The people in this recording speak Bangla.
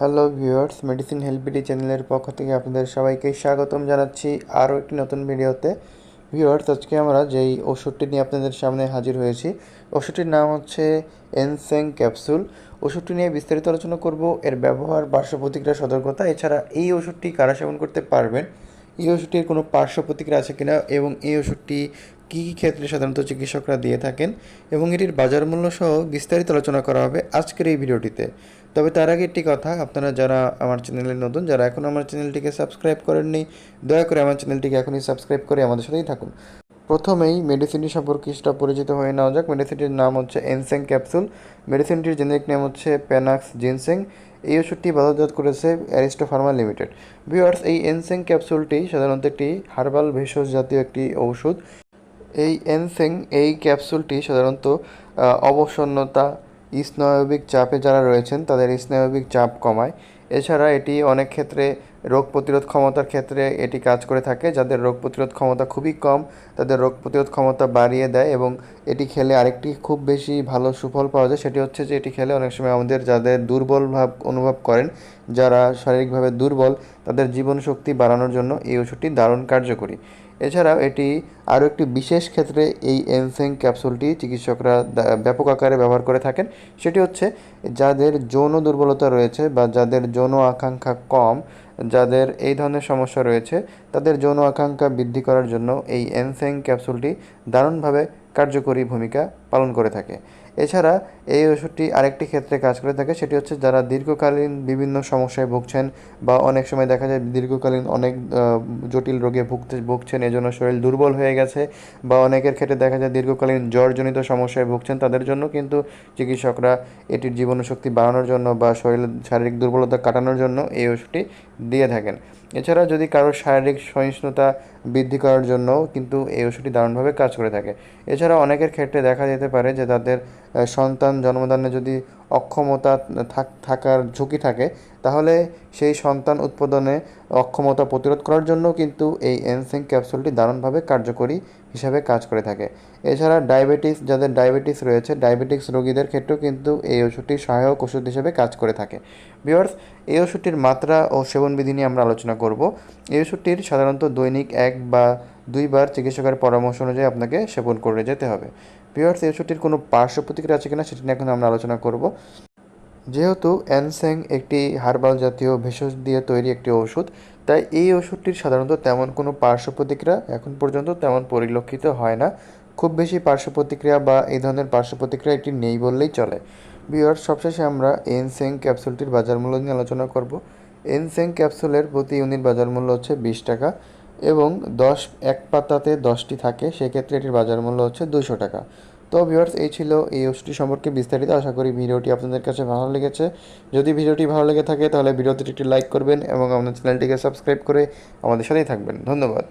হ্যালো ভিউয়ার্স মেডিসিন হেল্পিডি চ্যানেলের পক্ষ থেকে আপনাদের সবাইকে স্বাগতম জানাচ্ছি আরও একটি নতুন ভিডিওতে। ভিউয়ার্স আজকে আমরা যেই ওষুধটি নিয়ে আপনাদের সামনে হাজির হয়েছি, ওষুধটির নাম হচ্ছে এনসেং ক্যাপসুল। ওষুধটি নিয়ে বিস্তারিত আলোচনা করব, এর ব্যবহার, পার্শ্ব প্রতিক্রিয়া, সতর্কতা, এছাড়া এই ওষুধটি কারা সেবন করতে পারবেন, এই ওষুধটির কোনো পার্শ্ব প্রতিক্রিয়া আছে কিনা, এবং এই ওষুধটি কী কী ক্ষেত্রে সাধারণত চিকিৎসকরা দিয়ে থাকেন, এবং এটির বাজার মূল্য সহ বিস্তারিত আলোচনা করা হবে আজকের এই ভিডিওটিতে। তবে তার আগে একটি কথা, আপনারা যারা আমার চ্যানেলে নতুন, যারা এখন আমার চ্যানেলটিকে সাবস্ক্রাইব করেননি, দয়া করে আমার চ্যানেলটিকে এখনই সাবস্ক্রাইব করে আমাদের সাথেই থাকুন। প্রথমেই মেডিসিনটি সম্পর্কে কিছুটা পরিচিত হয়ে নেওয়া যাক। মেডিসিনটির নাম হচ্ছে এনসেং ক্যাপসুল। মেডিসিনটির জেনেরিক নেম হচ্ছে প্যানাক্স জিনসেং। এই ওষুধটি বাজারজাত করেছে অ্যারিস্টো ফার্মা লিমিটেড। ভিওয়ার্স এই এনসেং ক্যাপসুলটি সাধারণত একটি হার্বাল ভেষজ জাতীয় একটি ঔষধ। এই এনসেং এই ক্যাপসুলটি সাধারণত অবসন্নতা স্নায়বিক চাপে যারা রয়েছেন, তাদের স্নায়বিক চাপ কমায়। এছাড়া এটি অনেক ক্ষেত্রে রোগ প্রতিরোধ ক্ষমতার ক্ষেত্রে এটি কাজ করে থাকে, যাদের রোগ প্রতিরোধ ক্ষমতা খুবই কম, তাদের রোগ প্রতিরোধ ক্ষমতা বাড়িয়ে দেয় এবং এটি খেলে আরেকটি খুব বেশি ভালো সুফল পাওয়া যায়, সেটি হচ্ছে যে এটি খেলে অনেক সময় আমাদের যাদের দুর্বল ভাব অনুভব করেন, যারা শারীরিকভাবে দুর্বল, তাদের জীবন শক্তি বাড়ানোর জন্য এই ওষুধটি দারুণ কার্যকরী। এছাড়াও এটি আরও একটি বিশেষ ক্ষেত্রে এই এনসেং ক্যাপসুলটি চিকিৎসকরা ব্যাপক আকারে ব্যবহার করে থাকেন। সেটি হচ্ছে যাদের যৌন দুর্বলতা রয়েছে বা যাদের যৌন আকাঙ্ক্ষা কম, যাদের এই ধরনের সমস্যা রয়েছে, তাদের যৌন আকাঙ্ক্ষা বৃদ্ধি করার জন্য এই এনসেং ক্যাপসুলটি দারুণভাবে কার্যকরী ভূমিকা পালন করে থাকে। এছাড়া এই ওষুধটি আরেকটি ক্ষেত্রে কাজ করে থাকে, সেটি হচ্ছে যারা দীর্ঘকালীন বিভিন্ন সমস্যায় ভুগছেন বা অনেক সময় দেখা যায় দীর্ঘকালীন অনেক জটিল রোগে ভুগতে, ভুগছেন, এজন্য শরীর দুর্বল হয়ে গেছে বা অনেকের ক্ষেত্রে দেখা যায় দীর্ঘকালীন জ্বরজনিত সমস্যায় ভুগছেন, তাদের জন্য কিন্তু চিকিৎসকরা এটির জীবনশক্তি বাড়ানোর জন্য বা শরীর শারীরিক দুর্বলতা কাটানোর জন্য এই ওষুধটি দিয়ে থাকেন। এছাড়া যদি কারোর শারীরিক সহিষ্ণুতা বৃদ্ধি করার জন্যও কিন্তু এই ওষুধটি দারুণভাবে কাজ করে থাকে। এছাড়া অনেকের ক্ষেত্রে দেখা যেতে পারে যে তাদের সন্তান জন্মদানে যদি অক্ষমতা থাক- থাকার ঝুঁকি থাকে, তাহলে সেই সন্তান উৎপাদনে অক্ষমতা প্রতিরোধ করার জন্য কিন্তু এই এনসিং ক্যাপসুলটি দারুণভাবে কার্যকরী হিসাবে কাজ করে থাকে। এছাড়া ডায়াবেটিস যাদের ডায়াবেটিস রয়েছে ডায়াবেটিস রোগীদের ক্ষেত্রেও কিন্তু এই ওষুধটি সহায়ক ওষুধ হিসেবে কাজ করে থাকে। ভিওর্স এই ওষুধটির মাত্রা ও সেবনবিধি নিয়ে আমরা আলোচনা করব। এই ওষুধটির সাধারণত দৈনিক এক বা দুইবার চিকিৎসকের পরামর্শ অনুযায়ী আপনাকে সেবন করে যেতে হবে। ভিওর্স এই ওষুধটির কোনো পার্শ্ব প্রতিক্রিয়া আছে কিনা সেটি নিয়ে এখন আমরা আলোচনা করব। যেহেতু অ্যানসেং একটি হার্বাল জাতীয় ভেষজ দিয়ে তৈরি একটি ওষুধ, তাই এই ওষুধটির সাধারণত তেমন কোনো পার্শ্ব প্রতিক্রিয়া এখন পর্যন্ত তেমন পরিলক্ষিত হয় না। খুব বেশি পার্শ্ব প্রতিক্রিয়া বা এই ধরনের পার্শ্ব প্রতিক্রিয়া এটি নেই বললেই চলে। বিয়ার সবশেষে আমরা এনসেং ক্যাপসুলটির বাজার মূল্য নিয়ে আলোচনা করব। এনসেং ক্যাপসুলের প্রতি ইউনিট বাজার মূল্য হচ্ছে বিশ টাকা। এবং দশ, এক পাতাতে দশটি থাকে, সেক্ষেত্রে এটির বাজার মূল্য হচ্ছে দুশো টাকা। তো ভিউয়ার্স এই ছিল এই ওষুধটি সম্পর্কে বিস্তারিত। আশা করি ভিডিওটি আপনাদের কাছে ভালো লেগেছে। যদি ভিডিওটি ভালো লেগে থাকে, তাহলে ভিডিওতে একটি লাইক করবেন এবং আমাদের চ্যানেলটিকে সাবস্ক্রাইব করে আমাদের সাথেই থাকবেন। ধন্যবাদ।